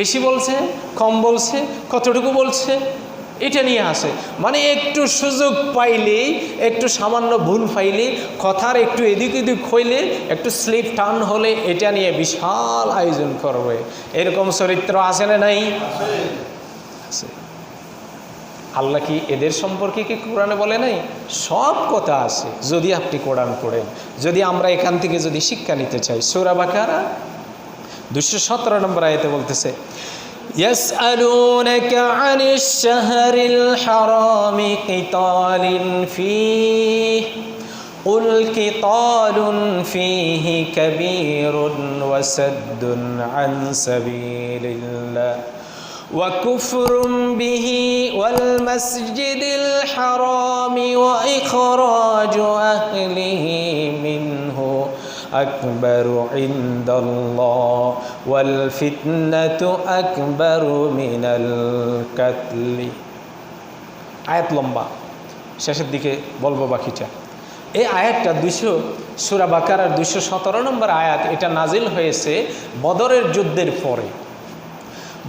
বেশি বলছে, কম বলছে, কতটুকু বলছে, এটা নিয়ে আসে। মানে একটু সুযোগ পাইলেই, একটু সামান্য ভুল পাইলে কথার একটু এদিক এদিক হইলে, একটু স্লিপ টার্ন হলে এটা নিয়ে বিশাল আয়োজন করবে। এরকম চরিত্র আছে না নাই? আল্লাহ কি এদের সম্পর্কে কি কোরআনে বলে নাই? সব কথা আছে। যদি আপনি কোরআন পড়েন, যদি আমরা এখান থেকে যদি শিক্ষা নিতে চাই, সৌরা বাকারা দুশো সতেরো নম্বর আয়তে বলতেছে يسألونك عن الشهر الحرام قتال فيه قل قتال فيه كبير وسد عن سبيل الله وكفر به والمسجد الحرام وإخراج أهله منه أكبر عند الله والفتنة أكبر من القتل আয়াত লম্বা শেষের দিকে বলবো বাকিটা এই আয়াতটা দুইশো সুরা বাকারার দুইশো সতেরো নম্বর আয়াত এটা নাজিল হয়েছে বদরের যুদ্ধের পরে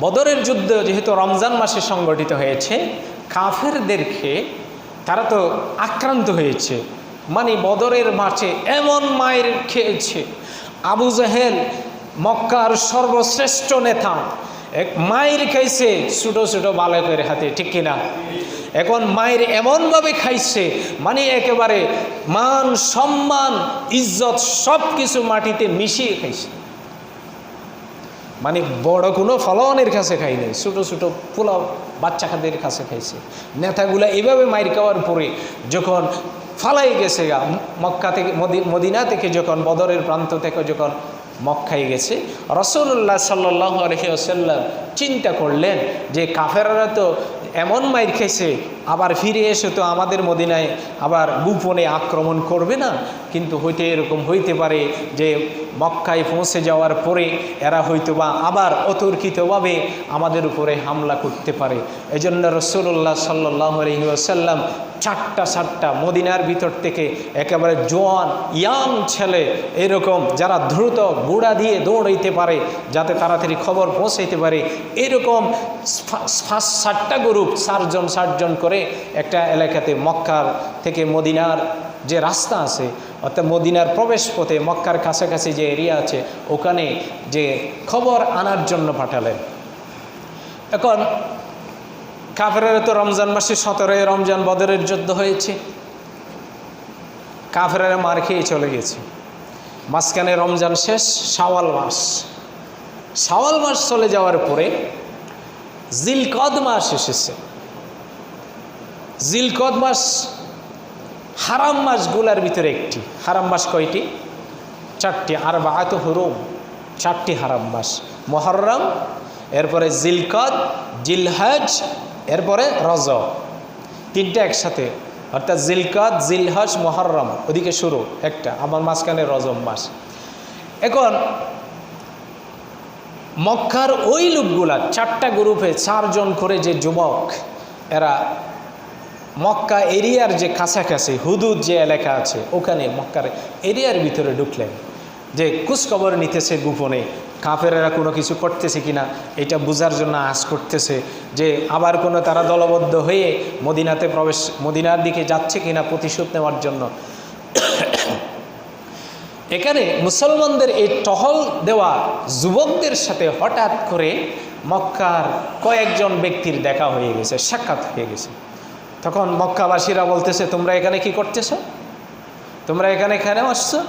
বদরের যুদ্ধ যেহেতু রমজান মাসে সংগঠিত হয়েছে কাফেরদেরকে তারা তো আক্রান্ত হয়েছে মানে বদরের মাঠে এমন মায়ের খেয়েছে। আবু জাহেল, মক্কার সর্বশ্রেষ্ঠ নেতা, এক মায়ের খাইছে ছোটো ছোটো বালকের হাতে, ঠিক কিনা? এখন মায়ের এমনভাবে খাইছে মানে একেবারে মান, সম্মান, ইজ্জত সব কিছু মাটিতে মিশিয়ে খাইছে। মানে বড় কোনো ফলনের কাছে খাই নাই, ছোটো ছোটো পোলাও বাচ্চা খাদের কাছে খাইছে। নেতাগুলা এভাবে মায়ের খাওয়ার পরে যখন ফালাই গেছে গা। মক্কা থেকে, মদি- মদিনা থেকে যখন, বদরের প্রান্ত থেকে যখন মক্কায় গেছে রসুল্লাহ সাল্লাহ আলহিউসাল্লাম চিন্তা করলেন যে কাফেরারা তো এমন মাইর খেয়েছে, আবার ফিরে এসে তো আমাদের মদিনায় আবার গোপনে আক্রমণ করবে না। কিন্তু হইতে এরকম হইতে পারে যে মক্কায় পৌঁছে যাওয়ার পরে এরা হয়তো বা আবার অতর্কিতভাবে আমাদের উপরে হামলা করতে পারে। এই জন্য রসুল্লাহ সাল্লাহ আলহিউসাল্লাম চারটা সাতটা মদিনার ভিতর থেকে একেবারে জোয়ান, ইয়াং ছেলে এরকম যারা দ্রুত গুড়া দিয়ে দৌড়াইতে পারে, যাতে তাড়াতাড়ি খবর পৌঁছাইতে পারে, এরকম ফার্স্ট ষাটটা গ্রুপ ষাটজন ষাটজন করে একটা এলাকাতে মক্কার থেকে মদিনার যে রাস্তা আছে, অর্থাৎ মদিনার প্রবেশ পথে মক্কার কাছাকাছি যে এরিয়া আছে, ওখানে যে খবর আনার জন্য পাঠালেন। এখন কাফেরের তো রমজান মাসে সতেরোই রমজান বদরের যুদ্ধ হয়েছে। কাফেরেরা মার খেয়ে চলে গেছে। মাঝখানে রমজান শেষ, শাওয়াল মাস। শাওয়াল মাস চলে যাওয়ার পরে জিলকদ মাস এসেছে। জিলকদ মাস হারাম মাসগুলার ভিতরে একটি। হারাম মাস কয়টি? চারটি আর বাহাত হরুম, চারটি হারাম মাস। মহরম এরপরে জিলকদ, জিলহজ এরপরে রজ তিনটা একসাথে। অর্থাৎ জিলকাত জিলহজ মহরম ওদিকে শুরু একটা আমার মাঝখানে রজম মাস। এখন, মক্কার ওই লোকগুলা, চারটা গ্রুপে চারজন করে যে যুবক, এরা মক্কা এরিয়ার যে কাছাকাছি, হুদুদ যে এলাকা আছে, ওখানে মক্কার এরিয়ার ভিতরে ঢুকলেন। যে খোঁজখবর নিতেছে গোপনে কাফেরেরা কোনো কিছু করতেছে কিনা, এটা বোঝার জন্য আশ করতেছে যে আবার কোনো তারা দলবদ্ধ হয়ে মদিনাতে প্রবেশ, মদিনার দিকে যাচ্ছে কিনা প্রতিশোধ নেওয়ার জন্য। এখানে মুসলমানদের এই টহল দেওয়া যুবকদের সাথে হঠাৎ করে মক্কার কয়েকজন ব্যক্তির দেখা হয়ে গেছে, সাক্ষাৎ হয়ে গেছে। তখন মক্কাবাসীরা বলতেছে, তোমরা এখানে কি করতেছো? তোমরা এখানে কেন আসছো?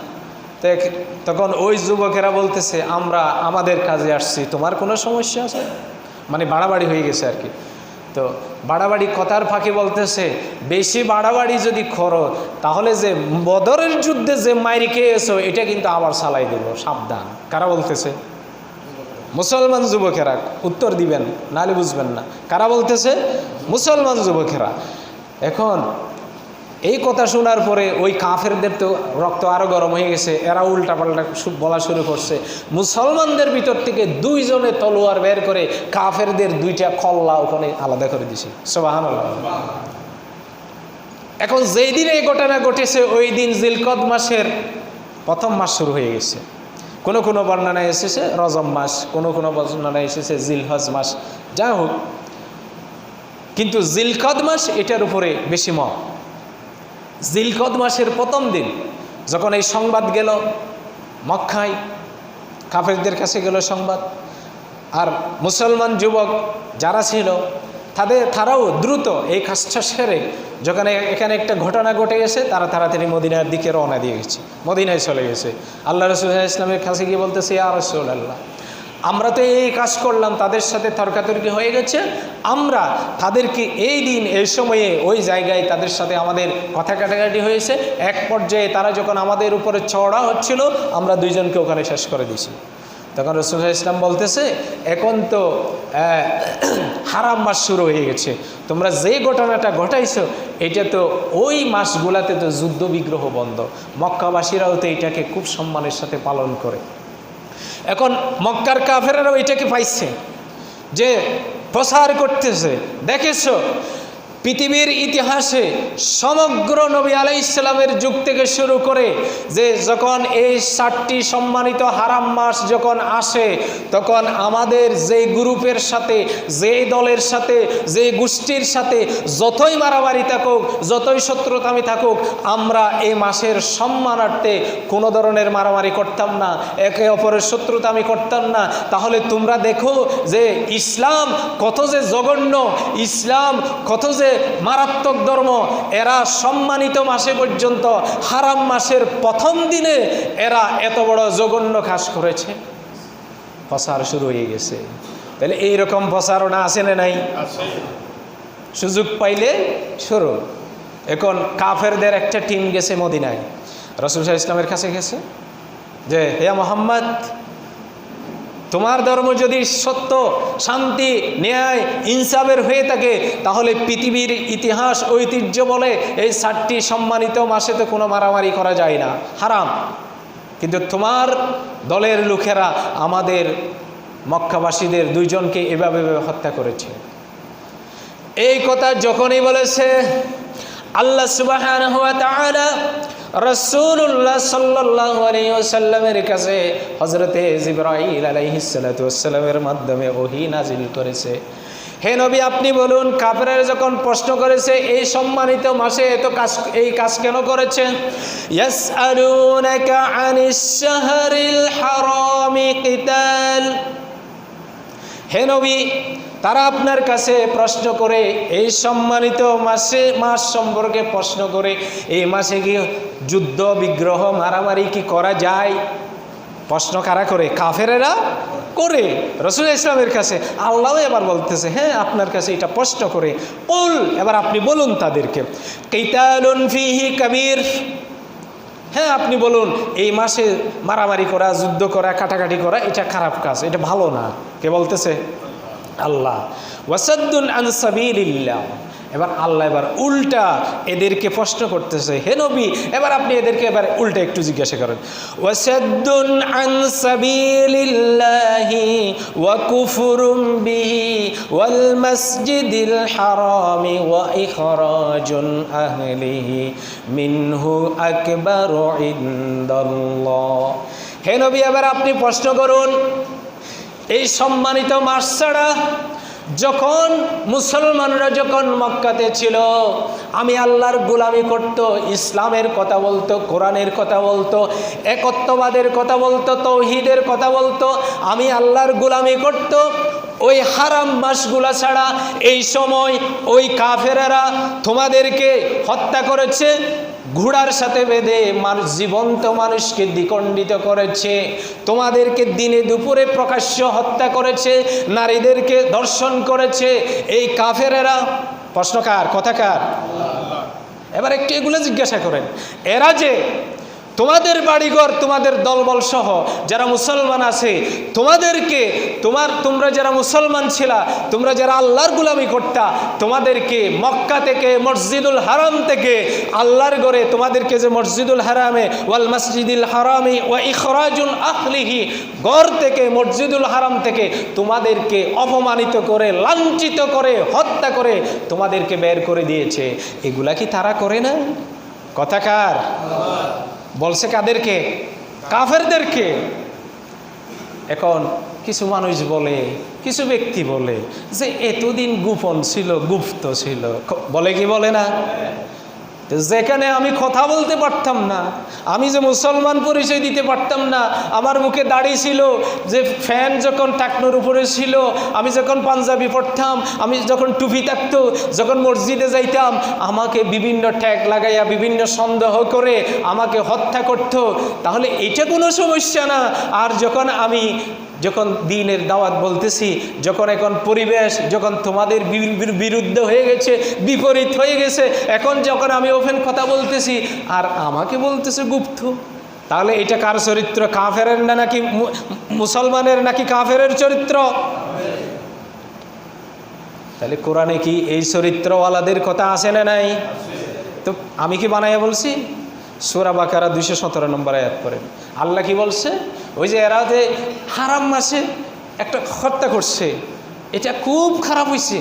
তখন ওই যুবকেরা বলতেছে, আমরা আমাদের কাজে আসছি, তোমার কোনো সমস্যা আছে? মানে বাড়াবাড়ি হয়ে গেছে আর কি। তো বাড়াবাড়ি কথার ফাঁকে বলতেছে, বেশি বাড়াবাড়ি যদি করো, তাহলে যে বদরের যুদ্ধে যে মাইরি খেয়েছো, এটা কিন্তু আবার সালাই দেব, সাবধান। কারা বলতেছে? মুসলমান যুবকেরা, উত্তর দিবেন, নাহলে বুঝবেন না। কারা বলতেছে? মুসলমান যুবকেরা। এখন এই কথা শোনার পরে ওই কাফেরদের তো রক্ত আরও গরম হয়ে গেছে, এরা উল্টাপাল্টা বলা শুরু করছে। মুসলমানদের ভিতর থেকে দুইজনে তলোয়ার বের করে কাফেরদের দুইটা কল্লা ওখানে আলাদা করে দিছে। সোবাহান এখন যেই দিন এই ঘটনা ঘটেছে, ওই দিন জিলকদ মাসের প্রথম মাস শুরু হয়ে গেছে। কোনো কোনো বর্ণনায় এসেছে রজম মাস, কোনো কোনো বর্ণনায় এসেছে জিলহজ মাস। যা হোক, কিন্তু জিলকদ মাস এটার উপরে বেশি মত। জিলকদ মাসের প্রথম দিন, যখন এই সংবাদ গেল, মক্কায় কাফেরদের কাছে গেল সংবাদ, আর মুসলমান যুবক যারা ছিল, তাদের, তারাও দ্রুত এই কাজটা সেরে, যখন এখানে একটা ঘটনা ঘটে গেছে, তারা তাড়াতাড়ি মদিনার দিকে রওনা দিয়ে গেছে, মদিনায় চলে গেছে। আল্লাহ রসুল ইসলামের কাছে গিয়ে বলতেছে আর রসুল আল্লাহ আমরা তো এই কাজ করলাম, তাদের সাথে তর্কাতর্কি হয়ে গেছে। আমরা তাদেরকে এই দিন, এই সময়ে ওই জায়গায় তাদের সাথে আমাদের কথা কাটাকাটি হয়েছে। এক পর্যায়ে তারা যখন আমাদের উপরে চড়া হচ্ছিল, আমরা দুইজনকে ওখানে শেষ করে দিয়েছি। তখন রসুল ইসলাম বলতেছে, এখন তো হারাম মাস শুরু হয়ে গেছে। তোমরা যে ঘটনাটা ঘটাইছো, এটা তো ওই মাসগুলাতে তো যুদ্ধ বিগ্রহ বন্ধ। মক্কাবাসীরাও তো এটাকে খুব সম্মানের সাথে পালন করে। এখন মক্কার কাফেরাও এটাকে পাইছে? যে প্রসার করতেছে। দেখেছ? পৃথিবীর ইতিহাসে সমগ্র নবী আলাই ইসলামের যুগ থেকে শুরু করে যে যখন এই ষাটটি সম্মানিত হারাম মাস যখন আসে, তখন আমাদের যেই গ্রুপের সাথে, যেই দলের সাথে, যেই গোষ্ঠীর সাথে যতই মারামারি থাকুক, যতই শত্রুতামি থাকুক, আমরা এই মাসের সম্মানার্থে কোনো ধরনের মারামারি করতাম না, একে অপরের শত্রুতামি করতাম না। তাহলে তোমরা দেখো যে ইসলাম কত যে জঘন্য, ইসলাম কত যে মারাত্মক ধর্ম। এরা সম্মানিত মাসে পর্যন্ত হারাম মাসের প্রথম দিনে এরা এত বড় জঘন্য কাজ করেছে। প্রসার শুরু হয়ে গেছে। তাহলে এইরকম প্রসারণা আছে না নাই? সুযোগ পাইলে শুরু। এখন কাফেরদের একটা টিম গেছে মদিনায়। রসুল শাহ ইসলামের কাছে গেছে যে হে মোহাম্মদ তোমার ধর্ম যদি সত্য, শান্তি, ন্যায়, ইনসাফের হয়ে থাকে, তাহলে পৃথিবীর ইতিহাস, ঐতিহ্য বলে এই ষাটটি সম্মানিত মাসে তো কোনো মারামারি করা যায় না। হারাম। কিন্তু তোমার দলের লোকেরা আমাদের মক্কাবাসীদের দুইজনকে এভাবে হত্যা করেছে। এই কথা যখনই বলেছে, আল্লাহ সুবহানাহু সাল্লাল্লাহু আলাইহি ওয়াসাল্লামের কাছে হযরতে জিবরাইল আলাইহিস মাধ্যমে ওহী নাজিল করেছে। হে নবী, আপনি বলুন, কাফেরের যখন প্রশ্ন করেছে, এই সম্মানিত মাসে এত কাজ, এই কাজ কেন করেছে? কিতাল। হে নবী তারা আপনার কাছে প্রশ্ন করে, এই সম্মানিত মাসে, মাস সম্পর্কে প্রশ্ন করে, এই মাসে কি যুদ্ধ, বিগ্রহ, মারামারি কি করা যায়? প্রশ্ন কারা করে? কাফেরেরা করে, রসুল ইসলামের কাছে। আল্লাহ এবার বলতেছে হ্যাঁ আপনার কাছে এটা প্রশ্ন করে। উল এবার আপনি বলুন তাদেরকে। কেতালুন ফিহি কবির। হ্যাঁ আপনি বলুন, এই মাসে মারামারি করা, যুদ্ধ করা, কাটাকাটি করা, এটা খারাপ কাজ, এটা ভালো না। কে বলতেছে? আল্লাহ। ওয়াসাদ্দুন আনসাবিল্লাহ এবার আল্লাহ এবার উল্টা এদেরকে প্রশ্ন করতেছে, হে নবী, এবার আপনি এদেরকে এবার উল্টা একটু জিজ্ঞাসা করেন। ওয়াসাদ্দুন আন সাবিলিল্লাহি ওয়া কুফরুম বিহি ওয়াল মাসজিদিল হারামি ওয়া ইখরাজুন আহলিহি মিনহু আকবারু ইনদাল্লাহ। হে নবী, এবার আপনি প্রশ্ন করুন এই সম্মানিত মার্শারা যখন মুসলমানরা যখন মক্কাতে ছিল, আমি আল্লাহর গোলামি করত, ইসলামের কথা বলতো, কোরআনের কথা বলতো, একত্ববাদের কথা বলতো, তৌহিদের কথা বলতো, আমি আল্লাহর গুলামি করত ওই হারাম মাসগুলা ছাড়া এই সময় ওই কাফেরেরা তোমাদেরকে হত্যা করেছে, ঘোড়ার সাথে বেঁধে মানুষ জীবন্ত মানুষকে দ্বিখণ্ডিত করেছে, তোমাদেরকে দিনে দুপুরে প্রকাশ্য হত্যা করেছে, নারীদেরকে দর্শন করেছে, এই কাফেরেরা প্রশ্নকার কথাকার এবার একটু এগুলো জিজ্ঞাসা করেন। এরা যে তোমাদের বাড়িঘর, তোমাদের দলবল সহ যারা মুসলমান আছে, তোমাদেরকে, তোমার, তোমরা যারা মুসলমান ছিলা, তোমরা যারা আল্লাহর গুলামি করতা, তোমাদেরকে মক্কা থেকে, মসজিদুল হারাম থেকে আল্লাহর গড়ে তোমাদেরকে যে মসজিদুল হারামে, ওয়াল মসজিদুল হারামি ওয়া ইখরাজুল আহলিহি ঘর থেকে, মসজিদুল হারাম থেকে তোমাদেরকে অপমানিত করে, লাঞ্ছিত করে, হত্যা করে তোমাদেরকে বের করে দিয়েছে। এগুলা কি তারা করে না কথাকার বলছে কাদেরকে? কাফেরদেরকে। এখন কিছু মানুষ বলে, কিছু ব্যক্তি বলে যে, এতদিন গোপন ছিল, গুপ্ত ছিল। বলে কি বলে না? যেখানে আমি কথা বলতে পারতাম না, আমি যে মুসলমান পরিচয় দিতে পারতাম না, আমার মুখে দাড়ি ছিল যে ফ্যান যখন টাকনোর উপরে ছিল, আমি যখন পাঞ্জাবি পড়তাম আমি যখন টুপি থাকতো, যখন মসজিদে যাইতাম, আমাকে বিভিন্ন ট্যাগ লাগাইয়া, বিভিন্ন সন্দেহ করে আমাকে হত্যা করত। তাহলে এটা কোনো সমস্যা না। আর যখন আমি যখন দিনের দাওয়াত বলতেছি, যখন এখন পরিবেশ, যখন তোমাদের বিরুদ্ধে হয়ে গেছে, বিপরীত হয়ে গেছে, এখন যখন আমি ওপেন কথা বলতেছি, আর আমাকে বলতেছে গুপ্ত, তাহলে এটা কার চরিত্র? কাফেরের না নাকি মুসলমানের নাকি কাফেরের চরিত্র? তাহলে কোরআনে কি এই চরিত্রওয়ালাদের কথা আসে না নাই? তো আমি কি বানাইয়া বলছি? সুরা বাকারা দুইশো সতেরো নম্বর আয়াত করেন আল্লাহ কি বলছে? ওই যে এরা যে হারাম মাসে একটা হত্যা করছে, এটা খুব খারাপ হয়েছে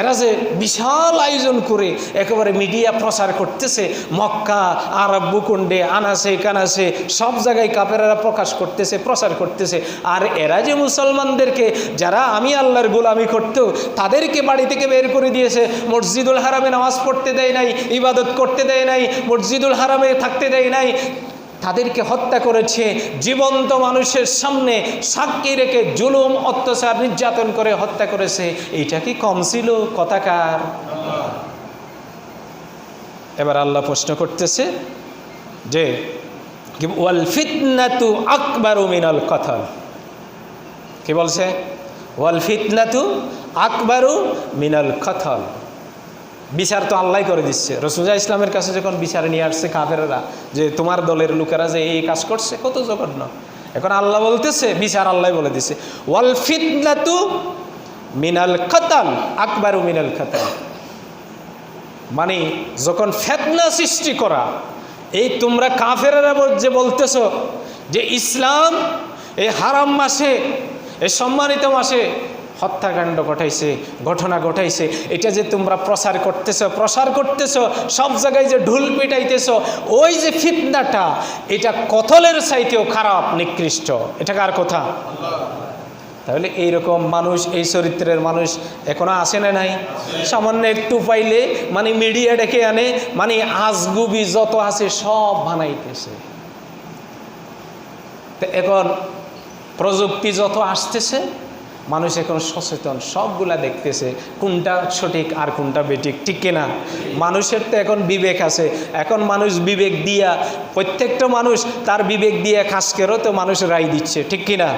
এরা যে বিশাল আয়োজন করে একেবারে মিডিয়া প্রচার করতেছে, মক্কা, আরব ভূখণ্ডে, আনাসে, কানাসে, সব জায়গায় কাপেরা প্রকাশ করতেছে, প্রচার করতেছে। আর এরা যে মুসলমানদেরকে, যারা আমি আল্লাহর গোলামি করত তাদেরকে বাড়ি থেকে বের করে দিয়েছে। মসজিদুল হারামে নামাজ পড়তে দেয় নাই, ইবাদত করতে দেয় নাই, মসজিদুল হারামে থাকতে দেয় নাই। তাদেরকে হত্যা করেছে। জীবন্ত মানুষের সামনে সাক্ষী রেখে জুলুম, অত্যাচার, নির্যাতন করে হত্যা করেছে। এইটা কি কম ছিল? কথাকার এবার আল্লাহ প্রশ্ন করতেছে যে ওয়াল ফিতনাতু আকবারু মিনাল কথল কি বলছে? ওয়াল ফিতনাতু আকবারু মিনাল কথল বিচার তো আল্লাহ করে দিচ্ছে। রসুজা ইসলামের কাছে যখন বিচারে নিয়ে আসছে কাফেরা যে তোমার দলের লোকেরা যে এই কাজ করছে, কত জঘন্য। এখন আল্লাহ বলতেছে, বিচার আল্লাহ বলে দিছে। ওয়াল ফিতনাতু মিনাল খতাল আকবারু মিনাল খতাল মানে যখন ফেতনা সৃষ্টি করা, এই তোমরা কাফেরা যে বলতেছ যে ইসলাম এই হারাম মাসে, এই সম্মানিত মাসে হত্যাকাণ্ড ঘটাইছে, ঘটনা ঘটাইছে। এটা যে তোমরা প্রসার করতেছ প্রসার করতেছ, সব জায়গায় যে ঢুল পিটাইতেছ, ওই যে ফিতনাটা, এটা কতলের চাইতেও খারাপ, নিকৃষ্ট। এটা কার কথা? তাহলে এইরকম মানুষ, এই চরিত্রের মানুষ এখনও আসে না নাই? সামান্য একটু পাইলে মানে মিডিয়া ডেকে আনে মানে আজগুবি যত আছে সব বানাইতেছে। এখন প্রযুক্তি যত আসতেছে মানুষ এখন সচেতন, সবগুলা দেখতেছে কোনটা সঠিক আর কোনটা বেঠিক, ঠিক কিনা? মানুষের তো এখন বিবেক আছে। এখন মানুষ বিবেক দিয়া প্রত্যেকটা মানুষ তার বিবেক দিয়ে খাসকেরও তো মানুষ রায় দিচ্ছে, ঠিক কিনা?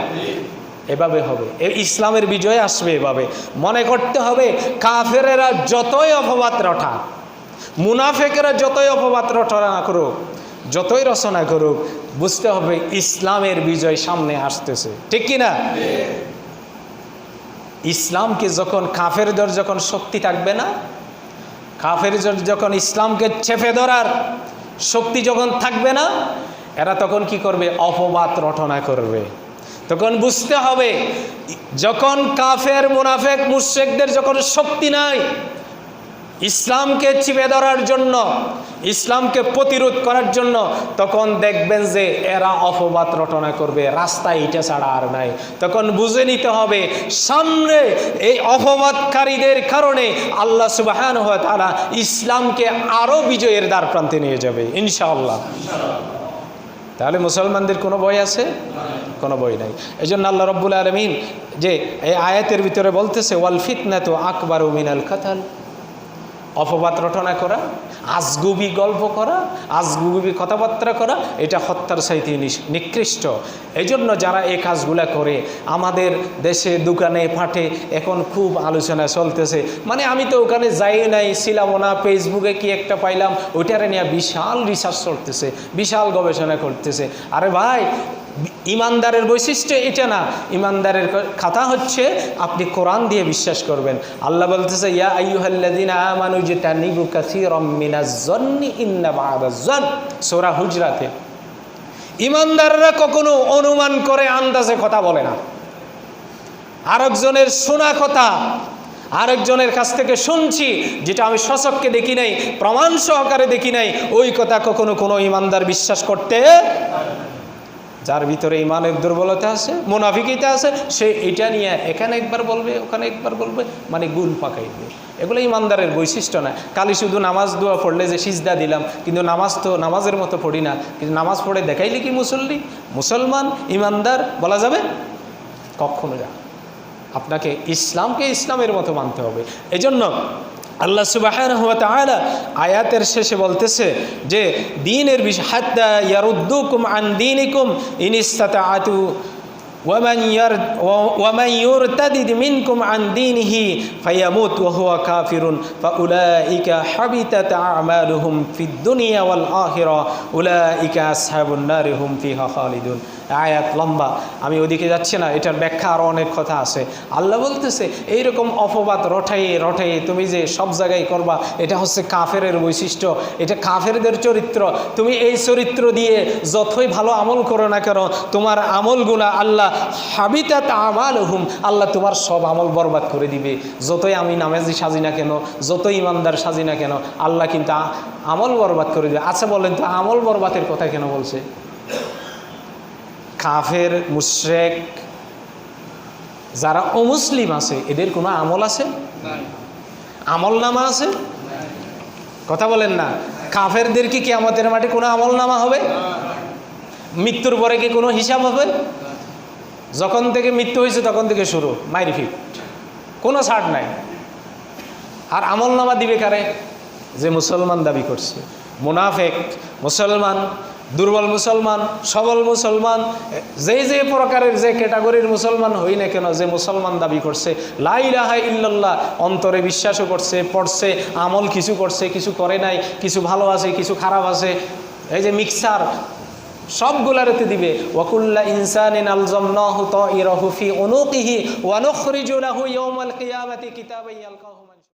এভাবে হবে। ইসলামের বিজয় আসবে এভাবে। মনে করতে হবে কাফেরেরা যতই অপবাদ রঠা মুনাফেকেরা যতই অপবাদ রটনা করুক, যতই রচনা করুক, বুঝতে হবে ইসলামের বিজয় সামনে আসতেছে, ঠিক কিনা? ইসলামকে যখন কাফেরদের যখন শক্তি থাকবে না, কাফেরদের যখন ইসলামকে চেপে ধরার শক্তি যখন থাকবে না, এরা তখন কি করবে? অপবাদ রটনা করবে। তখন বুঝতে হবে, যখন কাফের, মুনাফেক মুশেকদের যখন শক্তি নাই, ইসলামকে চিপে ধরার জন্য ইসলামকে প্রতিরোধ করার জন্য তখন দেখবেন যে এরা অপবাদ রটনা করবে, রাস্তায় ইটা ছাড়া আর নাই। তখন বুঝে নিতে হবে, সামনে এই অপবাদকারীদের কারণে আল্লাহ সুবাহান হয় তারা ইসলামকে আরও বিজয়ের দ্বার প্রান্তে নিয়ে যাবে, ইনশাআল্লাহ। তাহলে মুসলমানদের কোনো বই আছে? কোনো বই নাই। এই জন্য আল্লাহ রব্বুল আলমিন যে এই আয়াতের ভিতরে বলতেছে, ওয়াল ফিতনা তো আকবর মিনাল কাতাল। অপবাদ রটনা করা আজগুবি গল্প করা, আজগুবি কথাবার্তা করা, এটা হত্যার সাইতে নিকৃষ্ট। এই জন্য যারা এই কাজগুলা করে, আমাদের দেশে দোকানে, ফাটে, এখন খুব আলোচনা চলতেছে। মানে আমি তো ওখানে যাই নাই ছিলামও না ফেসবুকে কি একটা পাইলাম, ওইটারে নিয়ে বিশাল রিসার্চ চলতেছে, বিশাল গবেষণা করতেছে। আরে ভাই ইমানদারের বৈশিষ্ট্য এটা না। ইমানদারের খাতা হচ্ছে আপনি কোরআন দিয়ে বিশ্বাস করবেন। আল্লাহ বলতেছে, ইয়া আইয়ুহাল্লাযিনা আমানু জিতানিবু কাসীরাম মিনাজ-জন্নি ইন্না বা'দাজ-জন সূরা হুজরাতে। ইমানদাররা কখনো অনুমান করে, আন্দাজে কথা বলে না। আরেকজনের শোনা কথা, আরেকজনের কাছ থেকে শুনছি, যেটা আমি শশককে দেখি নাই, প্রমাণ সহকারে দেখি নাই, ওই কথা কখনো কোনো ইমানদার বিশ্বাস করতে যার ভিতরে ইমানের দুর্বলতা আছে, মুনাফিকিতা আছে, সে এটা নিয়ে এখানে একবার বলবে, ওখানে একবার বলবে মানে গুল পাকাইবে। এগুলো ইমানদারের বৈশিষ্ট্য না। কালি শুধু নামাজ দোয়া পড়লে যে সিজদা দিলাম, কিন্তু নামাজ তো নামাজের মতো পড়ি না। কিন্তু নামাজ পড়ে দেখাইলে কি মুসল্লি? মুসলমান, ইমানদার, বলা যাবে? কখনো যা আপনাকে ইসলামকে ইসলামের মতো মানতে হবে। এজন্য আল্লাহ সুবাহ আয়াতের শেষে বলতেছে যে দিনের বিষয় হাত্তা ইয়ারুদ্দুকুম আন দিনিকুম ইনিস্তাতা আতু ومن ير ومن يرتد منكم عن دينه فيموت وهو كافر فأولئك حبطت أعمالهم في الدنيا والآخرة أولئك أصحاب النار هم فيها خالدون আয়াত লম্বা। আমি ওদিকে যাচ্ছি না, এটার ব্যাখ্যা আরও অনেক কথা আছে। আল্লাহ বলতেছে, এইরকম অপবাদ রটাইয়ে রটাইয়ে তুমি যে সব জায়গায় করবা, এটা হচ্ছে কাফেরের বৈশিষ্ট্য, এটা কাফেরদের চরিত্র। তুমি এই চরিত্র দিয়ে যতই ভালো আমল করো না কেন, তোমার আমলগুলা আল্লাহ হাবিতাত আমাল হুম আল্লাহ তোমার সব আমল বরবাদ করে দিবে। যতই আমি নামাজি সাজি না কেন, যতই ইমানদার সাজি না কেন, আল্লাহ কিন্তু আমল বরবাদ করে দিবে। আচ্ছা বলেন তো, আমল বরবাদের কথা কেন বলছে? কাফের, মুশরেক, যারা অমুসলিম আছে, এদের কোনো আমল আছে? আমল নামা আছে? কথা বলেন না। কাফেরদের কি আমাদের মাঠে কোনো আমল নামা হবে? মৃত্যুর পরে কি কোনো হিসাব হবে? যখন থেকে মৃত্যু হয়েছে, তখন থেকে শুরু। মাইরিফিট কোনো ছাড় নাই। আর আমল নামা দিবে কারে? যে মুসলমান দাবি করছে। মুনাফেক, মুসলমান দুর্বল মুসলমান, সবল মুসলমান যে যে প্রকারের যে ক্যাটাগরির মুসলমান হই না কেন, যে মুসলমান দাবি করছে লাই রাহাই ইল্লাল্লাহ, অন্তরে বিশ্বাসও করছে, পড়ছে, আমল কিছু করছে, কিছু করে নাই, কিছু ভালো আছে, কিছু খারাপ আছে, এই যে মিক্সার, সবগুলারেতে দিবে, ওয়াকুল্লা ইনসানিন আলজামনাহু তাইরাহু ফি উনুকিহি, ওয়া নুখরিজু লাহু ইয়াওমাল কিয়ামাতি কিতাবান ইয়ালকাহু।